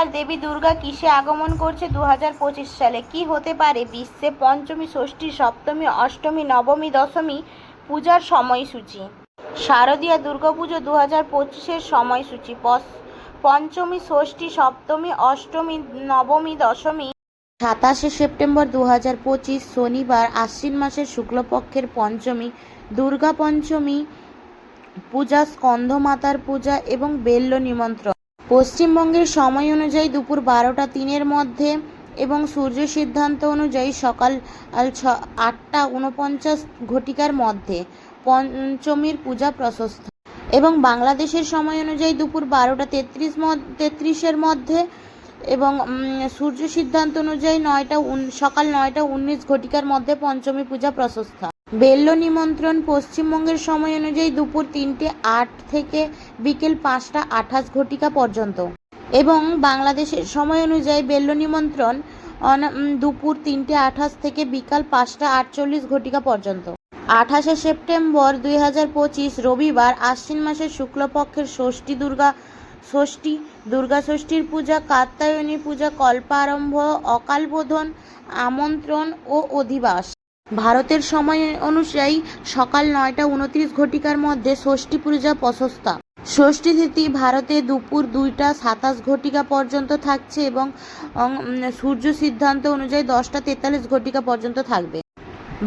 এবার দেবী দুর্গা কিসে আগমন করছে দু হাজার পঁচিশ সালে? কি হতে পারে? বিশ্বে পঞ্চমী, ষষ্ঠী, সপ্তমী, অষ্টমী, নবমী, দশমী পূজার সময়সূচি। শারদীয়া দুর্গাপুজো দু হাজার পঁচিশের সময়সূচি। পঞ্চমী, ষষ্ঠী, সপ্তমী, অষ্টমী, নবমী, দশমী সাতাশে সেপ্টেম্বর দু হাজার পঁচিশ শনিবার আশ্বিন মাসের শুক্লপক্ষের পঞ্চমী, দুর্গা পঞ্চমী পূজা, স্কন্ধমাতার পূজা এবং বেল্ল নিমন্ত্রণ। পশ্চিমবঙ্গের সময় অনুযায়ী দুপুর বারোটা তিনের মধ্যে এবং সূর্য সিদ্ধান্ত অনুযায়ী সকাল ছ, আটটা উনপঞ্চাশ ঘটিকার মধ্যে পঞ্চমীর পূজা প্রশস্ত। এবং বাংলাদেশের সময় অনুযায়ী দুপুর বারোটা তেত্রিশ তেত্রিশের মধ্যে এবং সূর্য সিদ্ধান্ত অনুযায়ী নয়টা সকাল নয়টা উনিশ ঘটিকার মধ্যে পঞ্চমী পূজা প্রশস্ত। বেল্য নিমন্ত্রণ পশ্চিমবঙ্গের সময় অনুযায়ী দুপুর তিনটে আট থেকে বিকেল পাঁচটা আঠাশ ঘটিকা পর্যন্ত। এবং বাংলাদেশের সময় অনুযায়ী বেল্য নিমন্ত্রণ দুপুর তিনটে আঠাশ থেকে বিকাল পাঁচটা আটচল্লিশ ঘটিকা পর্যন্ত। আঠাশে সেপ্টেম্বর দুই হাজার পঁচিশ রবিবার আশ্বিন মাসের শুক্লপক্ষের ষষ্ঠী দুর্গা ষষ্ঠী, দুর্গা ষষ্ঠীর পূজা, কাত্যায়নী পূজা, কল্পারম্ভ, অকালবোধন, আমন্ত্রণ ও অধিবাস। ভারতের সময় অনুযায়ী সকাল নয়টা উনত্রিশ ঘটিকার মধ্যে ষষ্ঠী পূজা প্রশস্তা। ষষ্ঠী তিথি ভারতে দুপুর দুইটা সাতাশ ঘটিকা পর্যন্ত থাকছে এবং সূর্য সিদ্ধান্ত অনুযায়ী দশটা তেতাল্লিশ ঘটিকা পর্যন্ত থাকবে।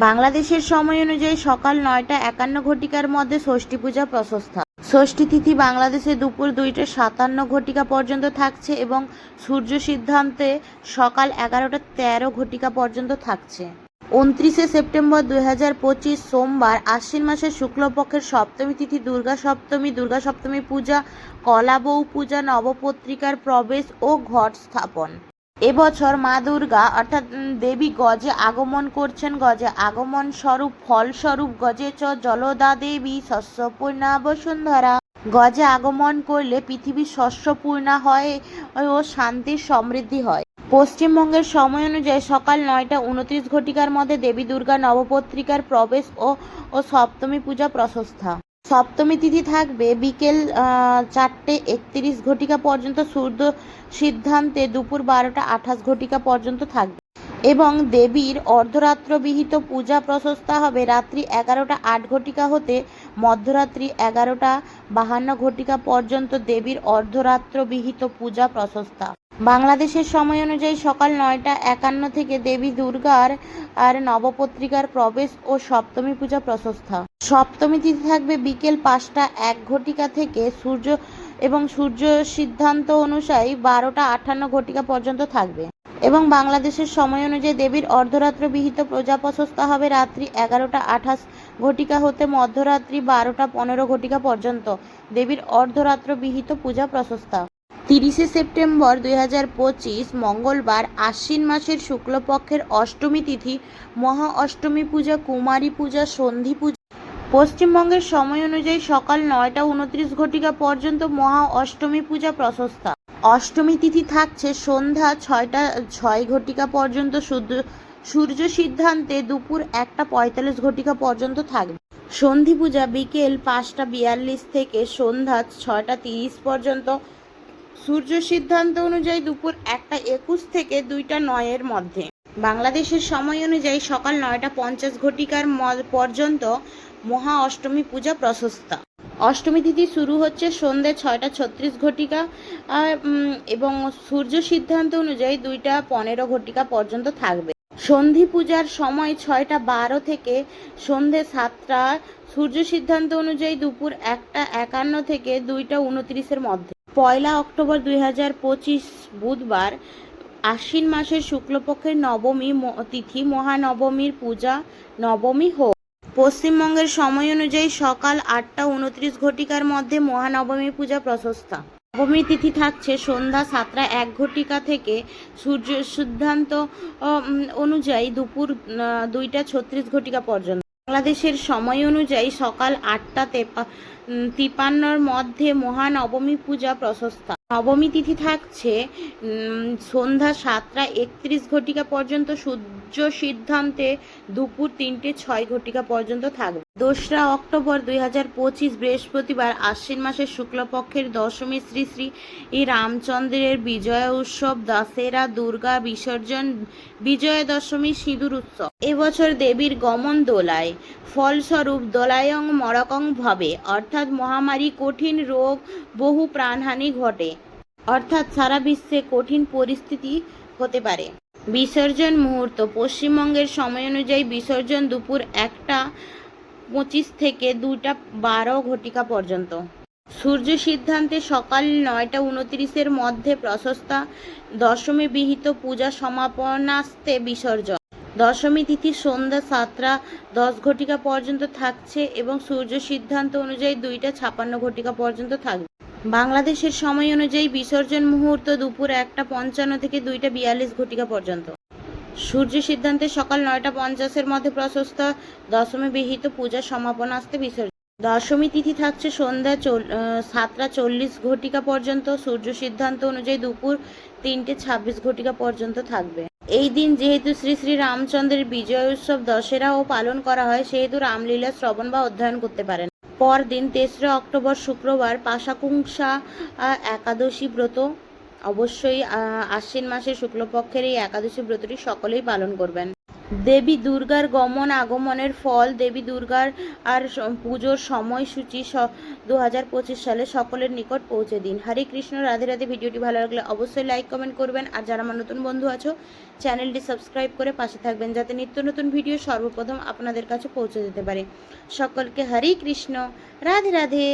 বাংলাদেশের সময় অনুযায়ী সকাল নয়টা একান্ন ঘটিকার মধ্যে ষষ্ঠী পূজা প্রশস্তা। ষষ্ঠী তিথি বাংলাদেশে দুপুর দুইটা সাতান্ন ঘটিকা পর্যন্ত থাকছে এবং সূর্য সিদ্ধান্তে সকাল এগারোটা তেরো ঘটিকা পর্যন্ত থাকছে। উনত্রিশে সেপ্টেম্বর দুই হাজার পঁচিশ সোমবার আশ্বিন মাসের শুক্লপক্ষের সপ্তমী তিথি, দুর্গা সপ্তমী দুর্গা সপ্তমী পূজা কলাবউ পূজা, নবপত্রিকার প্রবেশ ও ঘট স্থাপন। এবছর মা দুর্গা, অর্থাৎ দেবী গজে আগমন করছেন। গজে আগমন স্বরূপ, ফলস্বরূপ গজে চ জলদা দেবী শস্যপূর্ণা বসুন্ধরা। গজে আগমন করলে পৃথিবী শস্যপূর্ণা হয় ও শান্তির সমৃদ্ধি হয়। পশ্চিমবঙ্গের সময় অনুযায়ী সকাল নয়টা উনত্রিশ ঘটিকার মধ্যে দেবী দুর্গা নবপত্রিকার প্রবেশ ও ও সপ্তমী পূজা প্রশস্তা। সপ্তমী তিথি থাকবে বিকেল চারটে একত্রিশ ঘটিকা পর্যন্ত সূর্য সিদ্ধান্তে দুপুর বারোটা আঠাশ ঘটিকা পর্যন্ত থাকবে। এবং দেবীর অর্ধরাত্র বিহিত পূজা প্রশস্তা হবে রাত্রি এগারোটা আট ঘটিকা হতে মধ্যরাত্রি এগারোটা বাহান্ন ঘটিকা পর্যন্ত দেবীর অর্ধরাত্র বিহিত পূজা প্রশস্তা। বাংলাদেশের সময় অনুযায়ী সকাল নয়টা একান্ন থেকে দেবী দুর্গার আর নবপত্রিকার প্রবেশ ও সপ্তমী পূজা প্রশস্তা। সপ্তমী তিথি থাকবে বিকেল পাঁচটা এক ঘটিকা থেকে সূর্য এবং সূর্য সিদ্ধান্ত অনুযায়ী বারোটা আটান্ন ঘটিকা পর্যন্ত থাকবে। এবং বাংলাদেশের সময় অনুযায়ী দেবীর অর্ধরাত্র বিহিত প্রজা প্রশস্তা হবে রাত্রি এগারোটা আঠাশ ঘটিকা হতে মধ্যরাত্রি বারোটা পনেরো ঘটিকা পর্যন্ত। দেবীর অর্ধরাত্র বিহিত পূজা প্রশস্তা। তিরিশে সেপ্টেম্বর দুই হাজার পঁচিশ, মঙ্গলবার আশ্বিন মাসের শুক্লপক্ষের অষ্টমী তিথি, মহা অষ্টমী পূজা, কুমারী পূজা, সন্ধি পূজা। পশ্চিমবঙ্গের সময় অনুযায়ী সকাল নয়টা উনত্রিশ ঘটিকা পর্যন্ত মহা অষ্টমী পূজা প্রশস্তা। অষ্টমী তিথি থাকছে সন্ধ্যা ছয়টা, ছয় ঘটিকা পর্যন্ত সূর্য- সূর্য সিদ্ধান্তে দুপুর একটা পঁয়তাল্লিশ ঘটিকা পর্যন্ত থাকবে। সন্ধি পূজা বিকেল পাঁচটা বিয়াল্লিশ থেকে সন্ধ্যা ছয়টা তিরিশ পর্যন্ত সূর্য সিদ্ধান্ত অনুযায়ী দুপুর একটা একুশ থেকে দুইটা নয়ের মধ্যে। বাংলাদেশের সময় অনুযায়ী সকাল নয়টা পঞ্চাশ ঘটিকার পর্যন্ত মহা অষ্টমী পূজা প্রশস্তা। অষ্টমী তিথি শুরু হচ্ছে সন্ধ্যে ছয়টা ছত্রিশ ঘটিকা এবং সূর্য সিদ্ধান্ত অনুযায়ী দুইটা পনেরো ঘটিকা পর্যন্ত থাকবে। সন্ধি পূজার সময় ছয়টা বারো থেকে সন্ধে সাতটা, সূর্য সিদ্ধান্ত অনুযায়ী দুপুর একটা একান্ন থেকে দুইটা উনত্রিশের মধ্যে। পয়লা অক্টোবর দুই হাজার পঁচিশ বুধবার আশ্বিন মাসের শুক্লপক্ষের নবমী তিথি, মহানবমীর পূজা, নবমী হোক। পশ্চিমবঙ্গের সময় অনুযায়ী সকাল আটটা উনত্রিশ ঘটিকার মধ্যে মহানবমী পূজা প্রশস্তা। নবমী তিথি থাকছে সন্ধ্যা সাতটা এক ঘটিকা থেকে সূর্য সিদ্ধান্ত অনুযায়ী দুপুর দুইটা ছত্রিশ ঘটিকা পর্যন্ত। বাংলাদেশের সময় অনুযায়ী সকাল আটটা তেপা তিপান্নর মধ্যে মহানবমী পূজা প্রশস্তা। নবমী তিথি থাকছে সন্ধ্যা সাতটা একত্রিশ ঘটিকা পর্যন্ত সূর্য সিদ্ধান্তে দুপুর তিনটে ছয় ঘটিকা পর্যন্ত থাকবে। দোসরা অক্টোবর দুই হাজার পঁচিশ বৃহস্পতিবার আশ্বিন মাসের শুক্লপক্ষের দশমী শ্রী শ্রী রামচন্দ্রের বিজয় উৎসব, দশেরা দুর্গা বিসর্জন, বিজয়া দশমী সিঁদুর উৎসব। এবছর দেবীর গমন দোলায়। ফলস্বরূপ দোলায়ং মরকং ভাবে, অর্থাৎ মহামারী কঠিন রোগ, বহু প্রাণহানি ঘটে। অর্থাৎ সারা বিশ্বে কঠিন পরিস্থিতি হতে পারে। বিসর্জন মুহূর্ত। পশ্চিমবঙ্গের সময় অনুযায়ী বিসর্জন দুপুর একটা পঁচিশ থেকে দুটা বারো ঘটিকা পর্যন্ত। সূর্য সিদ্ধান্তে সকাল নয়টা উনত্রিশের মধ্যে প্রশস্তা দশমী বিহিত পূজা সমাপনাস্তে বিসর্জন। দশমী তিথি সন্ধ্যা সাতটা দশ ঘটিকা পর্যন্ত থাকছে এবং সূর্য সিদ্ধান্ত অনুযায়ী দুইটা ছাপান্ন ঘটিকা পর্যন্ত থাকবে। বাংলাদেশের সময় অনুযায়ী বিসর্জন মুহূর্ত দুপুর একটা পঞ্চান্ন থেকে দুইটা বিয়াল্লিশ ঘটিকা পর্যন্ত। সূর্য সিদ্ধান্তে সকাল নয়টা পঞ্চাশের মধ্যে প্রশস্ত দশমী বিহিত পূজা সমাপন আসতে বিসর্জন। দশমী তিথি থাকছে সন্ধ্যা সাতটা চল্লিশ ঘটিকা পর্যন্ত। সূর্য সিদ্ধান্ত অনুযায়ী দুপুর তিনটে ছাব্বিশ ঘটিকা পর্যন্ত থাকবে। এই দিন যেহেতু শ্রী শ্রী রামচন্দ্রের বিজয় উৎসব দশেরাও পালন করা হয়, সেহেতু রামলীলা শ্রবণ বা অধ্যয়ন করতে পারেন। পরদিন তেসরা অক্টোবর শুক্রবার পাশাকুংসা একাদশী ব্রত। অবশ্যই আশ্বিন মাসের শুক্লপক্ষের এই একাদশী ব্রতটি সকলেই পালন করবেন। দেবী দুর্গার গমন আগমনের ফল, দেবী দুর্গার আর পুজোর সময়সূচি দু হাজার পঁচিশ সালে সকলের নিকট পৌঁছে দিন। হরে কৃষ্ণ, রাধে রাধে। ভিডিওটি ভালো লাগলে অবশ্যই লাইক কমেন্ট করবেন। আর যারা আমার নতুন বন্ধু আছো, চ্যানেলটি সাবস্ক্রাইব করে পাশে থাকবেন যাতে নিত্য নতুন ভিডিও সর্বপ্রথম আপনাদের কাছে পৌঁছে যেতে পারে। সকলকে হরে কৃষ্ণ, রাধে রাধে।